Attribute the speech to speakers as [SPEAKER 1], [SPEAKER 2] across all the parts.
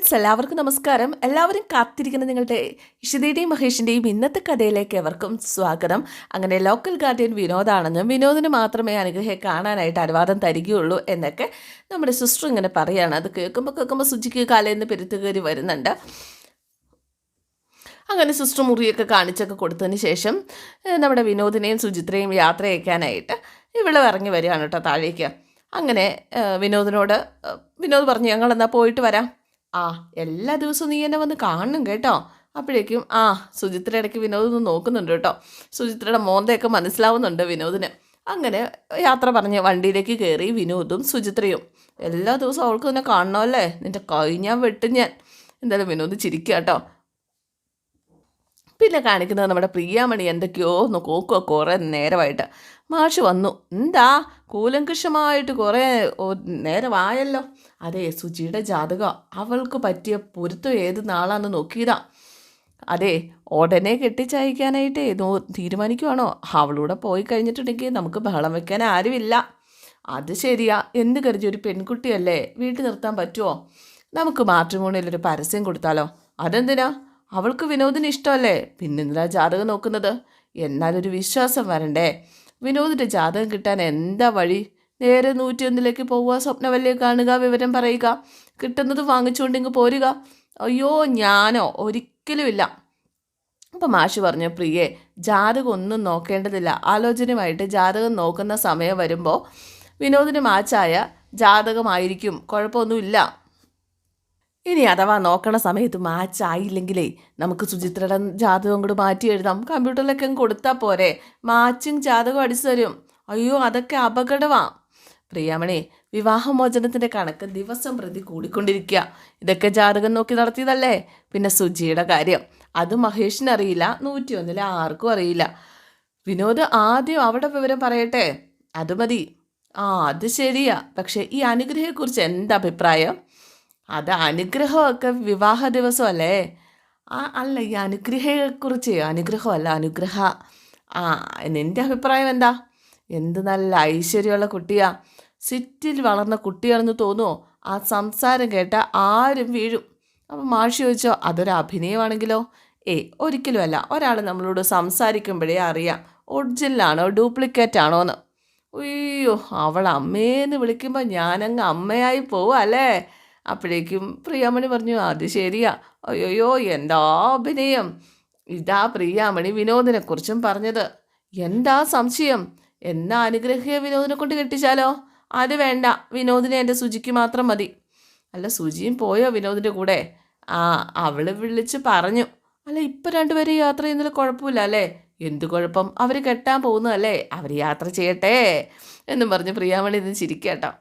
[SPEAKER 1] Friends എല്ലാവർക്കും നമസ്കാരം. എല്ലാവരും കാത്തിരിക്കുന്ന നിങ്ങളുടെ ഇഷിതയുടെയും മഹേഷിന്റെയും ഇന്നത്തെ കഥയിലേക്ക് എവർക്കും സ്വാഗതം. അങ്ങനെ ലോക്കൽ ഗാർഡിയൻ വിനോദാണെന്നും വിനോദിന് മാത്രമേ അനുഗ്രഹം കാണാനായിട്ട് അനുവാദം തരികയുള്ളൂ എന്നൊക്കെ നമ്മുടെ സിസ്റ്റർ ഇങ്ങനെ പറയുകയാണ് അത് കേൾക്കുമ്പോൾ കേൾക്കുമ്പോൾ സുജിക്ക് കാലേന്ന് പെരുത്തുകയറി വരുന്നുണ്ട്. അങ്ങനെ സിസ്റ്റർ മുറിയൊക്കെ കാണിച്ചൊക്കെ കൊടുത്തതിന് ശേഷം നമ്മുടെ വിനോദിനെയും സുചിത്രയും യാത്ര അയക്കാനായിട്ട് ഇവിടെ ഇറങ്ങി വരികയാണ് കേട്ടോ താഴേക്ക്. അങ്ങനെ വിനോദിനോട് വിനോദ് പറഞ്ഞു ഞങ്ങളെന്നാൽ പോയിട്ട് വരാം. ആ എല്ലാ ദിവസവും നീ എന്നെ വന്ന് കാണണം കേട്ടോ. അപ്പോഴേക്കും ആ സുചിത്ര ഇടയ്ക്ക് വിനോദ് ഒന്ന് നോക്കുന്നുണ്ട് കേട്ടോ. സുചിത്രയുടെ മോന്തയൊക്കെ മനസ്സിലാവുന്നുണ്ട് വിനോദിന്. അങ്ങനെ യാത്ര പറഞ്ഞ് വണ്ടിയിലേക്ക് കയറി വിനോദും സുചിത്രയും. എല്ലാ ദിവസവും അവൾക്ക് തന്നെ കാണണമല്ലേ? നിന്റെ കൈ ഞാൻ വെട്ടും ഞാൻ. എന്തായാലും വിനോദ് ചിരിക്കുക കേട്ടോ. പിന്നെ കാണിക്കുന്നത് നമ്മുടെ പ്രിയാമണി എന്തൊക്കെയോ ഒന്ന് കോക്കുക കുറേ നേരമായിട്ട്. മാഷ് വന്നു. എന്താ? കൂലങ്കഷമായിട്ട് കുറേ നേരമായല്ലോ. അതെ സുജിയുടെ ജാതകം. അവൾക്ക് പറ്റിയ പൊരുത്തം ഏത് നാളാന്ന് നോക്കിയതാ. അതെ ഉടനെ കെട്ടിച്ചയക്കാനായിട്ടേ നോ തീരുമാനിക്കുവാണോ? അവളൂടെ പോയി കഴിഞ്ഞിട്ടുണ്ടെങ്കിൽ നമുക്ക് ബഹളം വെക്കാൻ ആരുമില്ല. അത് ശരിയാ. എന്ന് കരുതി? ഒരു പെൺകുട്ടിയല്ലേ. വീട്ടിൽ നിർത്താൻ പറ്റുമോ നമുക്ക് മാട്രിമോണിയിൽ ഒരു പരസ്യം കൊടുത്താലോ? അതെന്തിനാ? അവൾക്ക് വിനോദിന് ഇഷ്ടമല്ലേ? പിന്നെന്തിനാ ജാതകം നോക്കുന്നത്? എന്നാലൊരു വിശ്വാസം വരണ്ടേ? വിനോദിന്റെ ജാതകം കിട്ടാൻ എന്താ വഴി? നേരെ നൂറ്റിയൊന്നിലേക്ക് പോവുക സ്വപ്നവല്ലേ കാണുക വിവരം പറയുക കിട്ടുന്നത് വാങ്ങിച്ചുകൊണ്ട് ഇങ്ങ് പോരുക. അയ്യോ ഞാനോ? ഒരിക്കലുമില്ല. അപ്പം മാഷ് പറഞ്ഞു പ്രിയേ ജാതകം ഒന്നും നോക്കേണ്ടതില്ല. ആലോചനയുമായിട്ട് ജാതകം നോക്കുന്ന സമയം വരുമ്പോൾ വിനോദിന് മാച്ചായ ജാതകമായിരിക്കും. കുഴപ്പമൊന്നുമില്ല. ഇനി അഥവാ നോക്കണ സമയത്ത് മാച്ച് ആയില്ലെങ്കിലേ നമുക്ക് സുചിത്രയുടെ ജാതകം കൂടെ മാറ്റി എഴുതാം. കമ്പ്യൂട്ടറിലൊക്കെ കൊടുത്താൽ പോരെ. മാച്ചിങ് ജാതകം അടിച്ചു തരും. അയ്യോ അതൊക്കെ അപകടമാ പ്രിയാമണി വിവാഹമോചനത്തിന്റെ കണക്ക് ദിവസം പ്രതി കൂടിക്കൊണ്ടിരിക്കുക. ഇതൊക്കെ ജാതകം നോക്കി നടത്തിയതല്ലേ? പിന്നെ സുജിയുടെ കാര്യം. അത് മഹേഷിന് അറിയില്ല. ഒന്നിൽ ആർക്കും അറിയില്ല. വിനോദ് ആദ്യം അവിടെ വിവരം പറയട്ടെ? അത് മതി. ആ അത് ശരിയാ. പക്ഷേ ഈ അനുഗ്രഹത്തെക്കുറിച്ച് എന്താ അഭിപ്രായം? അത് അനുഗ്രഹമൊക്കെ വിവാഹ ദിവസമല്ലേ? ആ അല്ല ഈ അനുഗ്രഹയെക്കുറിച്ച് അനുഗ്രഹമല്ല അനുഗ്രഹ ആ എന്റെ അഭിപ്രായം എന്താ? എന്ത് നല്ല ഐശ്വര്യമുള്ള കുട്ടിയാ. സിറ്റിൽ വളർന്ന കുട്ടിയാണെന്ന് തോന്നുമോ ആ സംസാരം കേട്ട ആരും വീഴും. അപ്പം മാഷി ചോദിച്ചോ അതൊരു അഭിനയമാണെങ്കിലോ? ഏ ഒരിക്കലുമല്ല ഒരാൾ നമ്മളോട് സംസാരിക്കുമ്പോഴേ അറിയാം ഒറിജിനലാണോ ഡ്യൂപ്ലിക്കേറ്റ് ആണോ എന്ന് അയ്യോ അവൾ അമ്മേന്ന് വിളിക്കുമ്പോൾ ഞാനങ്ങ് അമ്മയായി പോവാ അല്ലേ അപ്പോഴേക്കും പ്രിയാമണി പറഞ്ഞു അത് ശരിയാ. അയ്യോയ്യോ എന്താ അഭിനയം? ഇതാ പ്രിയാമണി വിനോദിനെക്കുറിച്ചും പറഞ്ഞത്. എന്താ സംശയം? എന്നാ അനുഗ്രഹീയ വിനോദിനെ കൊണ്ട് കെട്ടിച്ചാലോ? അത് വേണ്ട. വിനോദിനെ എന്റെ സുജിക്ക് മാത്രം മതി. അല്ല സുജിയും പോയോ വിനോദിന്റെ കൂടെ? ആ അവൾ വിളിച്ച് പറഞ്ഞു. അല്ല ഇപ്പം രണ്ടുപേരും യാത്ര ചെയ്യുന്നതിൽ കുഴപ്പമില്ല അല്ലേ? എന്ത് കുഴപ്പം? അവർ കെട്ടാൻ പോകുന്നതല്ലേ? അവർ യാത്ര ചെയ്യട്ടെ എന്നും പറഞ്ഞ് പ്രിയാമണി ഇത് ചിരിക്കട്ടോ.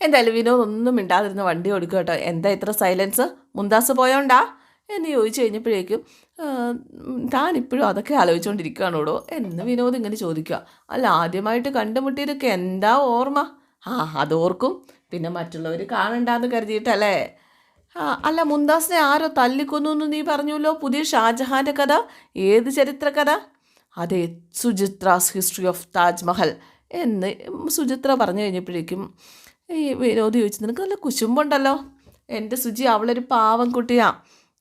[SPEAKER 1] എന്തായാലും വിനോദ് ഒന്നും മിണ്ടാതിരുന്ന് വണ്ടി ഓടിക്കുക കേട്ടോ. എന്താ ഇത്ര സൈലൻസ് മുന്താസ് പോയോണ്ടാ? എന്ന് ചോദിച്ചു കഴിഞ്ഞപ്പോഴേക്കും താനിപ്പോഴും അതൊക്കെ ആലോചിച്ചുകൊണ്ടിരിക്കുകയാണോടോ എന്ന് വിനോദ് ഇങ്ങനെ ചോദിക്കുക. അല്ല ആദ്യമായിട്ട് കണ്ടുമുട്ടിയതൊക്കെ എന്താ ഓർമ്മ? ആ അതോർക്കും. പിന്നെ മറ്റുള്ളവർ കാണണ്ടാന്ന് കരുതിയിട്ടല്ലേ? അല്ല മുന്താസിനെ ആരോ തല്ലിക്കൊന്നു എന്ന് നീ പറഞ്ഞല്ലോ പുതിയ ഷാജഹാന്റെ കഥ? ഏത് ചരിത്ര കഥ? അതെ സുചിത്രാസ് ഹിസ്റ്ററി ഓഫ് താജ്മഹൽ. എന്ന് സുചിത്ര പറഞ്ഞു കഴിഞ്ഞപ്പോഴേക്കും ഈ വിനോദ് ചോദിച്ചു നിനക്ക് നല്ല കുശുമ്പുണ്ടല്ലോ? എന്റെ സുജി അവളൊരു പാവം കുട്ടിയാ.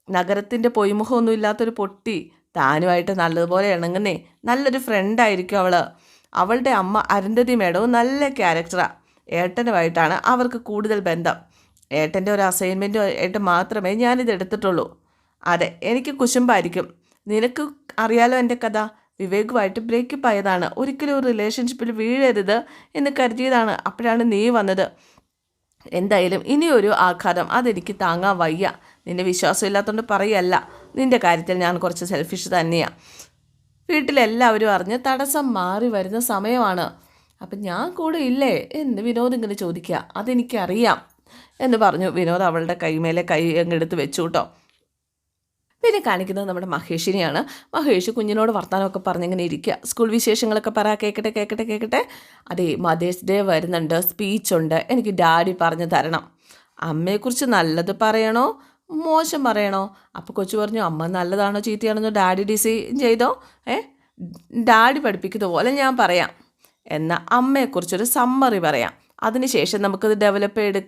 [SPEAKER 1] നഗരത്തിന്റെ പൊയ്മുഖമൊന്നും ഇല്ലാത്തൊരു പൊട്ടി. താനുമായിട്ട് നല്ലതുപോലെ ഇണങ്ങുന്നേ. നല്ലൊരു ഫ്രണ്ടായിരിക്കും അവൾ അവളുടെ അമ്മ അരുന്ധതി മേഡവും നല്ല ക്യാരക്ടറാണ് ഏട്ടനുമായിട്ടാണ് അവർക്ക് കൂടുതൽ ബന്ധം. ഏട്ടന്റെ ഒരു അസൈൻമെന്റ് ആയിട്ട് മാത്രമേ ഞാനിത് എടുത്തിട്ടുള്ളൂ. അതെ എനിക്ക് കുശുമ്പായിരിക്കും. നിനക്ക് അറിയാലോ എന്റെ കഥ? വിവേകുമായിട്ട് ബ്രേക്കപ്പ് ആയതാണ് ഒരിക്കലും ഒരു റിലേഷൻഷിപ്പിൽ വീഴരുത് എന്ന് കരുതിയതാണ് അപ്പോഴാണ് നീ വന്നത്. എന്തായാലും ഇനിയൊരു ആഘാതം. അതെനിക്ക് താങ്ങാൻ വയ്യ. നിന്നെ വിശ്വാസമില്ലാത്തതുകൊണ്ട് പറയല്ല. നിന്റെ കാര്യത്തിൽ ഞാൻ കുറച്ച് സെൽഫിഷ് തന്നെയാണ് വീട്ടിലെല്ലാവരും അറിഞ്ഞ് തടസ്സം മാറി വരുന്ന സമയമാണ്. അപ്പം ഞാൻ കൂടെ ഇല്ലേ? എന്ന് വിനോദ് ഇങ്ങനെ ചോദിക്കുക. അതെനിക്കറിയാം. എന്ന് പറഞ്ഞു. വിനോദ് അവളുടെ കൈമേലെ കൈ അങ്ങെടുത്ത് വെച്ചു കേട്ടോ പിന്നെ കാണിക്കുന്നത് നമ്മുടെ മഹേഷിനെയാണ്. മഹേഷ് കുഞ്ഞിനോട് വർത്തമാനമൊക്കെ പറഞ്ഞിങ്ങനെ ഇരിക്കുക സ്കൂൾ വിശേഷങ്ങളൊക്കെ പറ കേൾക്കട്ടെ കേൾക്കട്ടെ കേൾക്കട്ടെ അതെ മദേഴ്സ് ഡേ വരുന്നുണ്ട്. സ്പീച്ച് ഉണ്ട്. എനിക്ക് ഡാഡി പറഞ്ഞു തരണം. അമ്മയെക്കുറിച്ച് നല്ലത് പറയണോ? മോശം പറയണോ? അപ്പോൾ കൊച്ചു പറഞ്ഞു അമ്മ നല്ലതാണോ ചീത്തയാണെന്നോ ഡാഡി ഡിസൈൻ ചെയ്തോ? ഏ? ഡാഡി പഠിപ്പിക്കുന്ന പോലെ ഞാൻ പറയാം. എന്നാൽ അമ്മയെക്കുറിച്ചൊരു സമ്മറി പറയാം. അതിനുശേഷം നമുക്കത് ഡെവലപ്പ്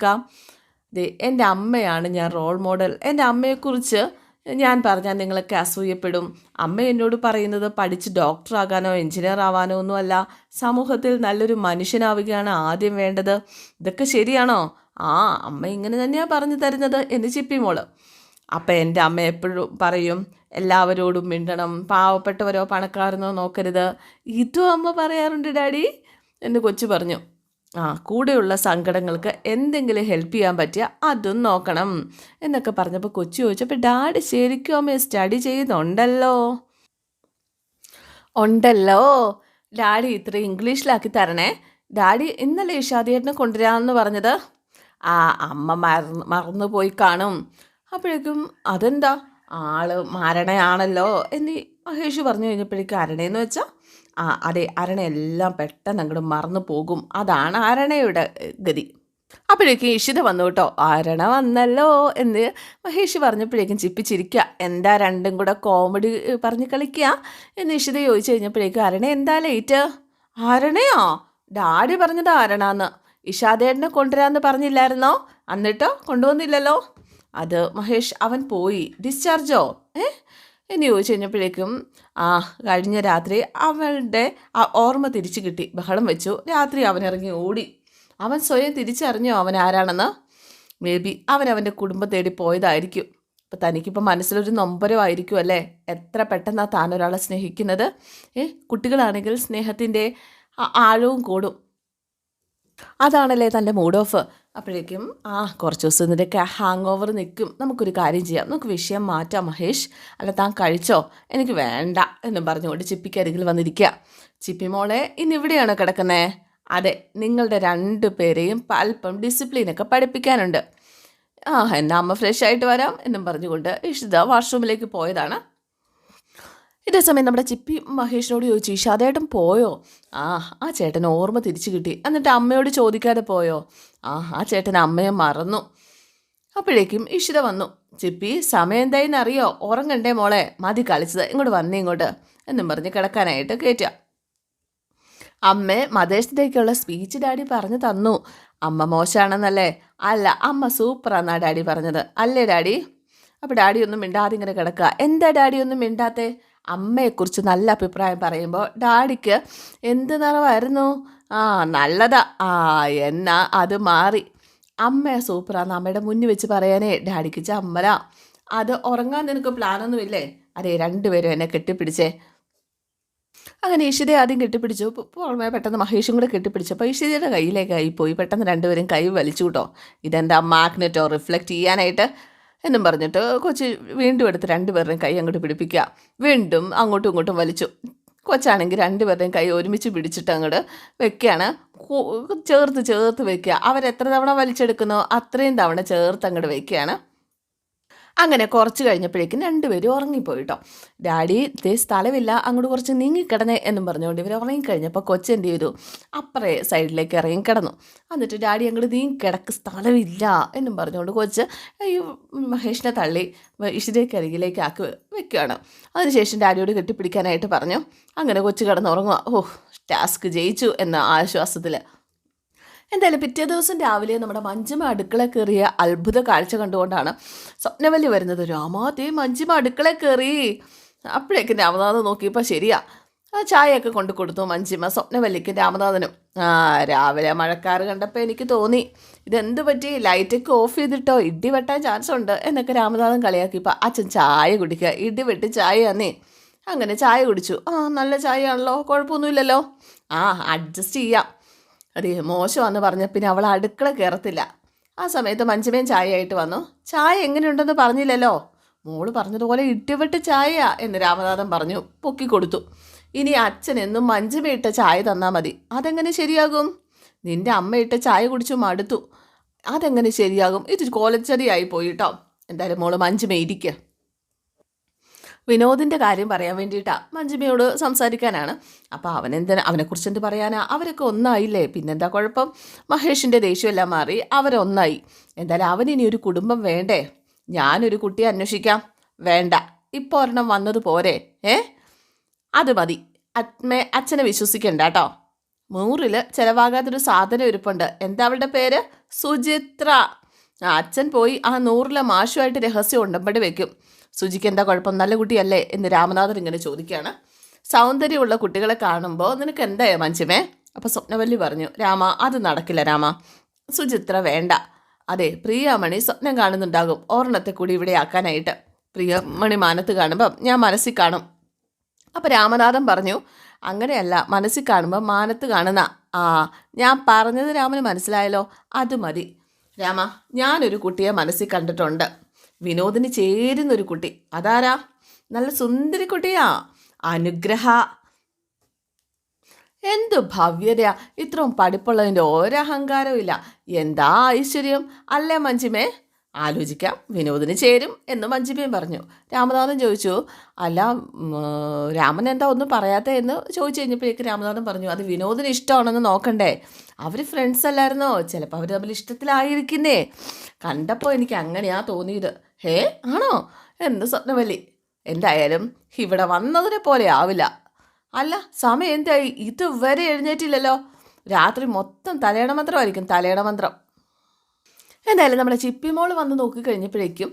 [SPEAKER 1] ദേ എന്റെ അമ്മയാണ് ഞാൻ റോൾ മോഡൽ എന്റെ അമ്മയെക്കുറിച്ച് ഞാൻ പറഞ്ഞാൽ നിങ്ങളൊക്കെ അസൂയപ്പെടും. അമ്മ എന്നോട് പറയുന്നത് പഠിച്ച് ഡോക്ടറാകാനോ എഞ്ചിനീയർ ആവാനോ ഒന്നുമല്ല. സമൂഹത്തിൽ നല്ലൊരു മനുഷ്യനാവുകയാണ് ആദ്യം വേണ്ടത്. ഇതൊക്കെ ശരിയാണോ? ആ അമ്മ ഇങ്ങനെ തന്നെയാണ് പറഞ്ഞു തരുന്നത് എന്ന് ചിപ്പി മോൾ. അപ്പം എന്റെ അമ്മ എപ്പോഴും പറയും എല്ലാവരോടും മിണ്ടണം പാവപ്പെട്ടവരോ പണക്കാരനോ നോക്കരുത്. ഇതും അമ്മ പറയാറുണ്ട് ഡാഡി എന്ന് കൊച്ചു പറഞ്ഞു. ആ കൂടെയുള്ള സങ്കടങ്ങൾക്ക് എന്തെങ്കിലും ഹെൽപ്പ് ചെയ്യാൻ പറ്റിയ അതും നോക്കണം. എന്നൊക്കെ പറഞ്ഞപ്പോൾ കൊച്ചു ചോദിച്ചപ്പോൾ ഡാഡി ശരിക്കും അമ്മ സ്റ്റഡി ചെയ്യുന്നുണ്ടല്ലോ? ഉണ്ടല്ലോ? ഡാഡി ഇത്ര ഇംഗ്ലീഷിലാക്കി തരണേ. ഡാഡി ഇന്നലെ ഇഷാദിയേട്ടനെ കൊണ്ടുവരാമെന്ന് പറഞ്ഞത്. ആ അമ്മ മറന്ന് മറന്നു പോയി കാണും. അപ്പോഴേക്കും അതെന്താ? ആൾ മാരണയാണല്ലോ? എന്നീ മഹേഷ് പറഞ്ഞു കഴിഞ്ഞപ്പോഴേക്കും അരണയെന്ന് വെച്ചാൽ ആ അതെ അരണയെല്ലാം പെട്ടെന്ന് അങ്ങോട്ട് മറന്നു പോകും. അതാണ് അരണയുടെ ഗതി. അപ്പോഴേക്കും ഇഷിത വന്നു കേട്ടോ. അരണ വന്നല്ലോ എന്ന് മഹേഷ് പറഞ്ഞപ്പോഴേക്കും ചിപ്പിച്ചിരിക്കുക. എന്താ രണ്ടും കൂടെ കോമഡി പറഞ്ഞ് കളിക്കുക? എന്ന് ഇഷിത ചോദിച്ചു കഴിഞ്ഞപ്പോഴേക്കും അരണ എന്താ ലേറ്റ് അരണയോ? ഡാഡി പറഞ്ഞത് ആരണാന്ന് ഇഷാദേട്ടനെ കൊണ്ടുവരാമെന്ന് പറഞ്ഞില്ലായിരുന്നോ? എന്നിട്ടോ കൊണ്ടുവന്നില്ലല്ലോ? അത് മഹേഷ് അവൻ പോയി. ഡിസ്ചാർജോ ഏ? എന്ന് ചോദിച്ചു കഴിഞ്ഞപ്പോഴേക്കും ആ കഴിഞ്ഞ രാത്രി അവളുടെ ഓർമ്മ തിരിച്ചു കിട്ടി. ബഹളം വെച്ചു. രാത്രി അവൻ ഇറങ്ങി ഓടി. അവൻ സ്വയം തിരിച്ചറിഞ്ഞോ അവൻ ആരാണെന്ന്? മേ ബി അവൻ അവന്റെ കുടുംബം തേടി പോയതായിരിക്കും. ഇപ്പം തനിക്കിപ്പോൾ മനസ്സിലൊരു നൊമ്പരമായിരിക്കും അല്ലേ? എത്ര പെട്ടെന്നാണ് താൻ ഒരാളെ സ്നേഹിക്കുന്നത്? ഏ കുട്ടികളാണെങ്കിൽ സ്നേഹത്തിന്റെ ആഴവും കൂടും. അതാണല്ലേ തന്റെ മൂഡ് ഓഫ് അപ്പോഴേക്കും ആ കുറച്ച് ദിവസം ഇതിന്റെയൊക്കെ ഹാങ് ഓവർ നിൽക്കും. നമുക്കൊരു കാര്യം ചെയ്യാം. നമുക്ക് വിഷയം മാറ്റാം മഹേഷ്. അല്ല താൻ കഴിച്ചോ? എനിക്ക് വേണ്ട എന്നും പറഞ്ഞുകൊണ്ട് ചിപ്പിക്കരികിൽ വന്നിരിക്കുക. ചിപ്പി മോളെ ഇന്ന് ഇവിടെയാണ് കിടക്കുന്നത് അതെ നിങ്ങളുടെ രണ്ട് പേരെയും അല്പം ഡിസിപ്ലിനൊക്കെ പഠിപ്പിക്കാനുണ്ട്. ആ എന്നാ അമ്മ ഫ്രഷ് ആയിട്ട് വരാം എന്നും പറഞ്ഞുകൊണ്ട് ഇഷിത വാഷ്റൂമിലേക്ക് പോയതാണ്. ഇതേ സമയം നമ്മുടെ ചിപ്പി മഹേഷിനോട് ചോദിച്ചു ഇഷാദേട്ടൻ പോയോ? ആ ആ ചേട്ടൻ ഓർമ്മ തിരിച്ചു കിട്ടി. എന്നിട്ട് അമ്മയോട് ചോദിക്കാതെ പോയോ? ആ ആ ചേട്ടൻ അമ്മയെ മറന്നു. അപ്പോഴേക്കും ഇഷിത വന്നു ചിപ്പി സമയം എന്തായെന്ന് അറിയോ? ഉറങ്ങണ്ടേ മോളെ? മതി കളിച്ചത്. ഇങ്ങോട്ട് വന്നേ ഇങ്ങോട്ട്. എന്നും പറഞ്ഞ് കിടക്കാനായിട്ട് കയറ്റുക. അമ്മ മതേശത്തേക്കുള്ള സ്പീച്ച് ഡാഡി പറഞ്ഞു തന്നു. അമ്മ മോശമാണെന്നല്ലേ അല്ല അമ്മ സൂപ്പറാന്നാ ഡാഡി പറഞ്ഞത്. അല്ലേ ഡാഡി? അപ്പോൾ ഡാഡി ഒന്നും മിണ്ടാതെ ഇങ്ങനെ കിടക്കുക. എന്താ ഡാഡി ഒന്നും മിണ്ടാത്തെ? അമ്മയെക്കുറിച്ച് നല്ല അഭിപ്രായം പറയുമ്പോൾ ഡാഡിക്ക് എന്ത് നിറവായിരുന്നു? ആ നല്ലതാ. ആ എന്നാ അത് മാറി. അമ്മ സൂപ്പറാന്ന്. അമ്മയുടെ മുന്നിൽ വെച്ച് പറയാനേ. ഡാഡിക്ക് ചമ്മല. അത് ഉറങ്ങാൻ നിനക്ക് പ്ലാനൊന്നുമില്ലേ? അതെ രണ്ടുപേരും എന്നെ കെട്ടിപ്പിടിച്ചേ. അങ്ങനെ ഈശ്വരി ആദ്യം കെട്ടിപ്പിടിച്ചു. പുറമെ പെട്ടെന്ന് മഹേഷും കൂടെ കെട്ടിപ്പിടിച്ചപ്പോൾ ഈശ്വരിയുടെ കയ്യിലേക്കായി പോയി പെട്ടെന്ന് രണ്ടുപേരും കൈ വലിച്ചു കൂട്ടോ. ഇതെന്താ മാഗ്നറ്റോ? റിഫ്ലക്റ്റ് ചെയ്യാനായിട്ട് എന്നും പറഞ്ഞിട്ട് കൊച്ച് വീണ്ടും എടുത്ത് രണ്ടുപേരുടെയും കൈ അങ്ങോട്ട് പിടിപ്പിക്കുക. വീണ്ടും അങ്ങോട്ടും ഇങ്ങോട്ടും വലിച്ചു. കൊച്ചാണെങ്കിൽ രണ്ടുപേരുടെയും കൈ ഒരുമിച്ച് പിടിച്ചിട്ട് അങ്ങോട്ട് വെക്കുകയാണ്. ചേർത്ത് ചേർത്ത് വെക്കുക. അവരെത്ര തവണ വലിച്ചെടുക്കുന്നോ? അത്രയും തവണ ചേർത്ത് അങ്ങോട്ട് വെക്കുകയാണ്. അങ്ങനെ കുറച്ച് കഴിഞ്ഞപ്പോഴേക്കും രണ്ടുപേരും ഉറങ്ങിപ്പോയിട്ടോ. ഡാഡി ദേ സ്ഥലമില്ല അങ്ങോട്ട് കുറച്ച് നീങ്ങിക്കിടന്നേ എന്നും പറഞ്ഞുകൊണ്ട് ഇവർ ഉറങ്ങിക്കഴിഞ്ഞപ്പോൾ കൊച്ചെന്ത് ചെയ്തു? അപ്പറേ സൈഡിലേക്ക് ഇറങ്ങി കിടന്നു. എന്നിട്ട് ഡാഡി അങ്ങോട്ട് നീങ്ങിക്കിടക്ക് കിടക്ക് സ്ഥലമില്ല എന്നും പറഞ്ഞുകൊണ്ട് കൊച്ച് ഈ മഹേഷിനെ തള്ളി ഇഷിതേക്ക് അരികിലേക്ക് ആക്കി വെക്കുകയാണ്. അതിനുശേഷം ഡാഡിയോട് കെട്ടിപ്പിടിക്കാനായിട്ട് പറഞ്ഞു. അങ്ങനെ കൊച്ചു കിടന്നുറങ്ങുക. ഓഹ് ടാസ്ക് ജയിച്ചു എന്ന ആശ്വാസത്തിൽ എന്തായാലും പിറ്റേ ദിവസം രാവിലെ നമ്മുടെ മഞ്ജിമ അടുക്കള കയറിയ അത്ഭുത കാഴ്ച കണ്ടുകൊണ്ടാണ് സ്വപ്നവല്ലി വരുന്നത്. രാമാതേ മഞ്ജിമ അടുക്കള കയറി. അപ്പോഴേക്ക് രാമനാഥ് നോക്കിയപ്പോൾ ശരിയാ. ആ ചായയൊക്കെ കൊണ്ടു കൊടുത്തു മഞ്ജിമ സ്വപ്നവല്ലിക്കും രാമനാഥനും. ആ രാവിലെ മഴക്കാറ് കണ്ടപ്പോൾ എനിക്ക് തോന്നി ഇതെന്ത് പറ്റി? ലൈറ്റൊക്കെ ഓഫ് ചെയ്തിട്ടോ? ഇടി വെട്ടാൻ ചാൻസ് ഉണ്ട് എന്നൊക്കെ രാമനാഥൻ കളിയാക്കിയപ്പോൾ അച്ഛൻ ചായ കുടിക്കുക. ഇടി വെട്ടി ചായ തന്നേ. അങ്ങനെ ചായ കുടിച്ചു. ആ നല്ല ചായ ആണല്ലോ. കുഴപ്പമൊന്നുമില്ലല്ലോ. ആ അഡ്ജസ്റ്റ് ചെയ്യാം. അതെ മോശമാണെന്ന് പറഞ്ഞ പിന്നെ അവൾ അടുക്കള കയറത്തില്ല ആ സമയത്ത് മഞ്ചമേൻ ചായയായിട്ട് വന്നു. ചായ എങ്ങനെയുണ്ടെന്ന് പറഞ്ഞില്ലല്ലോ? മോൾ പറഞ്ഞതുപോലെ ഇട്ടുവിട്ട് ചായയാ എന്ന് രാമനാഥൻ പറഞ്ഞു. പൊക്കി കൊടുത്തു. ഇനി അച്ഛൻ എന്നും മഞ്ചമയിട്ട ചായ തന്നാൽ മതി. അതെങ്ങനെ ശരിയാകും? നിന്റെ അമ്മയിട്ട ചായ കുടിച്ചു മടുത്തു. അതെങ്ങനെ ശരിയാകും? ഇത് കോലച്ചെറിയായി പോയിട്ടോ എന്തായാലും മോൾ മഞ്ചമേ ഇരിക്കുക വിനോദിന്റെ കാര്യം പറയാൻ വേണ്ടിയിട്ടാണ് മഞ്ജിമയോട് സംസാരിക്കാനാണ്. അപ്പോൾ അവനെന്തിനാ അവനെക്കുറിച്ച് എന്ത് പറയാനാ? അവരൊക്കെ ഒന്നായില്ലേ? പിന്നെന്താ കുഴപ്പം? മഹേഷിന്റെ ദേഷ്യമെല്ലാം മാറി അവരൊന്നായി. എന്തായാലും അവനിനി ഒരു കുടുംബം വേണ്ടേ? ഞാനൊരു കുട്ടിയെ അന്വേഷിക്കാം. വേണ്ട. ഇപ്പോൾ ഒരെണ്ണം വന്നത് പോരെ? ഏ? അത് മതി. അത്മേ അച്ഛനെ വിശ്വസിക്കണ്ട കേട്ടോ. നൂറിൽ ചിലവാകാത്തൊരു സാധനം ഇരിപ്പുണ്ട്. എന്താ അവളുടെ പേര്? സുചിത്ര. അച്ഛൻ പോയി ആ നൂറിലെ മാഷുമായിട്ട് രഹസ്യം ഉണ്ടമ്പടി വെക്കും. സുജിക്ക് എന്താ കുഴപ്പം? നല്ല കുട്ടിയല്ലേ എന്ന് രാമനാഥൻ ഇങ്ങനെ ചോദിക്കുകയാണ്. സൗന്ദര്യമുള്ള കുട്ടികളെ കാണുമ്പോൾ നിനക്ക് എന്താ മഞ്ചമേ അപ്പോൾ സ്വപ്നവല്ലി പറഞ്ഞു രാമ അത് നടക്കില്ല രാമ. സുചിത്ര വേണ്ട. അതെ പ്രിയാമണി സ്വപ്നം കാണുന്നുണ്ടാകും. ഓർണത്തെ കൂടി ഇവിടെ ആക്കാനായിട്ട്. പ്രിയമണി മാനത്ത് കാണുമ്പം ഞാൻ മനസ്സിൽ കാണും. അപ്പോൾ രാമനാഥൻ പറഞ്ഞു അങ്ങനെയല്ല മനസ്സിൽ കാണുമ്പോൾ മാനത്ത് കാണുന്ന. ആ ഞാൻ പറഞ്ഞത് രാമന് മനസ്സിലായല്ലോ. അത് മതി. രാമ ഞാനൊരു കുട്ടിയെ മനസ്സിൽ കണ്ടിട്ടുണ്ട്. വിനോദിന് ചേരുന്നൊരു കുട്ടി. അതാരാ? നല്ല സുന്ദരി കുട്ടിയാ. അനുഗ്രഹ. എന്തു ഭവ്യതയാ. ഇത്രയും പഠിപ്പുള്ളതിന്റെ ഒരഹങ്കാരവും ഇല്ല. എന്താ ഐശ്വര്യം? അല്ലേ മഞ്ജിമേ? ആലോചിക്കാം. വിനോദിന് ചേരും എന്ന് മഞ്ജിമയും പറഞ്ഞു. രാമനാഥൻ ചോദിച്ചു അല്ല രാമൻ എന്താ ഒന്നും പറയാത്ത? എന്ന് ചോദിച്ചു കഴിഞ്ഞപ്പോഴേക്ക് രാമനാഥൻ പറഞ്ഞു അത് വിനോദിന് ഇഷ്ടമാണെന്ന് നോക്കണ്ടേ. അവർ ഫ്രണ്ട്സ് അല്ലായിരുന്നോ? ചിലപ്പോൾ അവർ തമ്മിൽ ഇഷ്ടത്തിലായിരിക്കുന്നേ. കണ്ടപ്പോൾ എനിക്ക് അങ്ങനെയാ തോന്നിയത്. ഹേ ആണോ? എന്ത് സ്വപ്നവലി? എന്തായാലും ഇവിടെ വന്നതിനെ പോലെ ആവില്ല. അല്ല സമയം എന്തായി? ഇതുവരെ എഴുന്നേറ്റില്ലല്ലോ. രാത്രി മൊത്തം തലയണ മന്ത്രമായിരിക്കും തലയണ മന്ത്രം എന്തായാലും നമ്മുടെ ചിപ്പിമോൾ വന്ന് നോക്കി കഴിഞ്ഞപ്പോഴേക്കും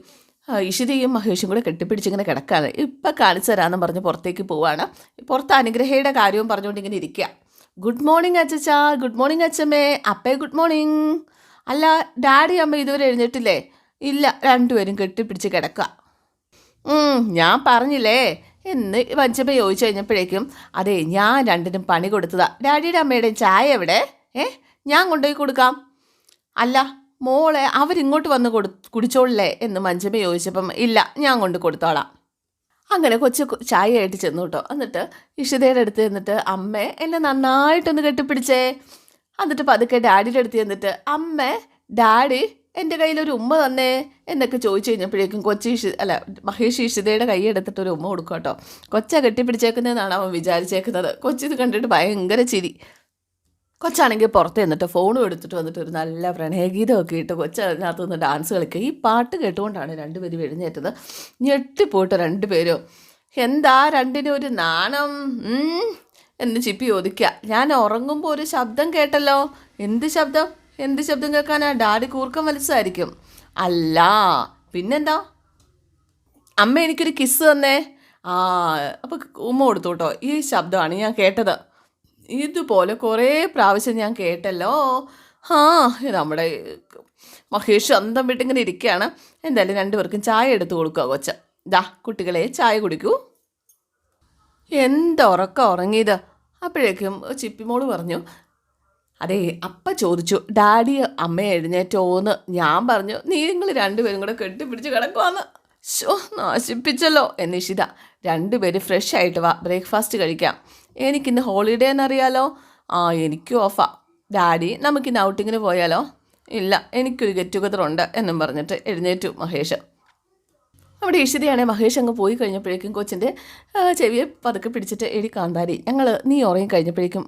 [SPEAKER 1] ആ, ഇഷിതയും മഹേഷും കൂടെ കെട്ടിപ്പിടിച്ചിങ്ങനെ കിടക്കാണ്. ഇപ്പം കാണിച്ചു തരാമെന്ന് പറഞ്ഞ് പുറത്തേക്ക് പോവാണ്. പുറത്ത് അനുഗ്രഹയുടെ കാര്യവും പറഞ്ഞുകൊണ്ട് ഇങ്ങനെ ഇരിക്കുക ഗുഡ് മോർണിംഗ് അച്ചച്ച ഗുഡ് മോർണിംഗ് അച്ഛമ്മേ. അപ്പേ ഗുഡ് മോർണിംഗ് അല്ല ഡാഡി അമ്മ ഇതുവരെ എഴുന്നേറ്റില്ലേ? ഇല്ല രണ്ടുപേരും കെട്ടിപ്പിടിച്ച് കിടക്കുക ഞാൻ പറഞ്ഞില്ലേ? എന്ന് വഞ്ചമ്മ ചോദിച്ചു കഴിഞ്ഞപ്പോഴേക്കും അതെ ഞാൻ രണ്ടിനും പണി കൊടുത്തതാ. ഡാഡിയുടെ അമ്മയുടെയും ചായ എവിടെ? ഏ ഞാൻ കൊണ്ടുപോയി കൊടുക്കാം. അല്ല മോളെ അവരിങ്ങോട്ട് വന്ന് കൊടു കുടിച്ചോളില്ലേ? എന്ന് മഞ്ചമ്മ ചോദിച്ചപ്പം ഇല്ല ഞാൻ കൊണ്ട് കൊടുത്തോളാം. അങ്ങനെ കൊച്ചു ചായ ചായയായിട്ട് ചെന്നു കേട്ടോ എന്നിട്ട് ഇഷിതയുടെ അടുത്ത് ചെന്നിട്ട് അമ്മേ എന്നെ നന്നായിട്ടൊന്ന് കെട്ടിപ്പിടിച്ചേ. എന്നിട്ട് പതുക്കെ ഡാഡിയുടെ അടുത്ത് ചെന്നിട്ട് അമ്മേ ഡാഡി എന്റെ കയ്യിലൊരു ഉമ്മ തന്നേ എന്നൊക്കെ ചോദിച്ചു കഴിഞ്ഞപ്പോഴേക്കും കൊച്ചി ഇഷി അല്ല മഹേഷ് ഇഷിതയുടെ കൈ എടുത്തിട്ട് ഒരു ഉമ്മ കൊടുക്കും കേട്ടോ. കൊച്ച കെട്ടിപ്പിടിച്ചേക്കുന്നതെന്നാണ് അവൻ വിചാരിച്ചേക്കുന്നത്. കൊച്ചി ഇത് കണ്ടിട്ട് ഭയങ്കര ചിരി. കൊച്ചാണെങ്കിൽ പുറത്ത് നിന്നിട്ട് ഫോണും എടുത്തിട്ട് വന്നിട്ട് ഒരു നല്ല പ്രണയഗീതമൊക്കെ ഇട്ട് കൊച്ചതിനകത്ത് നിന്ന് ഡാൻസ് കളിക്കുക ഈ പാട്ട് കേട്ടുകൊണ്ടാണ് രണ്ടുപേരും എഴുന്നേറ്റത്. ഞെട്ടിപ്പോയിട്ട് രണ്ടുപേരും എന്താ രണ്ടിനും ഒരു നാണം? എന്ന് ചിപ്പി ചോദിക്കുക. ഞാൻ ഉറങ്ങുമ്പോൾ ഒരു ശബ്ദം കേട്ടല്ലോ. എന്ത് ശബ്ദം? എന്ത് ശബ്ദം കേൾക്കാനാ? ഡാഡി കൂർക്കം വലിച്ചതായിരിക്കും. അല്ല പിന്നെന്താ? അമ്മ എനിക്കൊരു കിസ് തന്നേ. ആ അപ്പോൾ ഉമ്മ കൊടുത്തു കേട്ടോ. ഈ ശബ്ദമാണ് ഞാൻ കേട്ടത്. ഇതുപോലെ കുറേ പ്രാവശ്യം ഞാൻ കേട്ടല്ലോ. ആ നമ്മുടെ മഹേഷ് അന്തം വിട്ടിങ്ങനെ ഇരിക്കുകയാണ്. എന്തായാലും രണ്ടുപേർക്കും ചായ എടുത്ത് കൊടുക്കുക കൊച്ച. ദാ കുട്ടികളെ ചായ കുടിക്കൂ. എന്തുറക്കം ഉറങ്ങിയത്? അപ്പോഴേക്കും ചിപ്പിമോൾ പറഞ്ഞു അതെ അപ്പ ചോദിച്ചു ഡാഡി അമ്മ എഴുന്നേറ്റോന്ന് ഞാൻ പറഞ്ഞു നീ നിങ്ങൾ രണ്ടുപേരും കൂടെ കെട്ടിപ്പിടിച്ച് കിടക്കുവാന്ന്. ശോ നാശിപ്പിച്ചല്ലോ എന്നിഷിത രണ്ടുപേര് ഫ്രഷ് ആയിട്ട് വാ ബ്രേക്ക്ഫാസ്റ്റ് കഴിക്കാം. എനിക്കിന്ന് ഹോളിഡേ എന്നറിയാലോ? ആ എനിക്കും ഓഫാ ഡാഡി നമുക്കിന്ന് ഔട്ടിങ്ങിന് പോയാലോ? ഇല്ല എനിക്കൊരു ഗെറ്റ് ടുഗദർ ഉണ്ട് എന്നും പറഞ്ഞിട്ട് എഴുന്നേറ്റു മഹേഷ്. അവിടെ ഈശ്വരിയാണെ മഹേഷ് അങ്ങ് പോയി കഴിഞ്ഞപ്പോഴേക്കും കൊച്ചിന്റെ ചെവിയെ പതുക്കെ പിടിച്ചിട്ട് എടി കാന്താരി ഞങ്ങൾ നീ ഉറങ്ങി കഴിഞ്ഞപ്പോഴേക്കും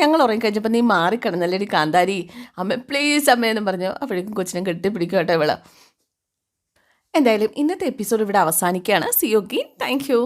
[SPEAKER 1] ഞങ്ങൾ ഉറങ്ങി കഴിഞ്ഞപ്പോൾ നീ മാറിക്കിടന്നല്ലേ എടി കാന്താരി? അമ്മ പ്ലീസ് അമ്മ എന്നും പറഞ്ഞു. അപ്പോഴേക്കും കൊച്ചിനെ കെട്ടി കെട്ടിപ്പിടിക്കും കേട്ടോ ഇവൾ. എന്തായാലും ഇന്നത്തെ എപ്പിസോഡ് ഇവിടെ അവസാനിക്കുകയാണ്. C സിയോക്കി thank you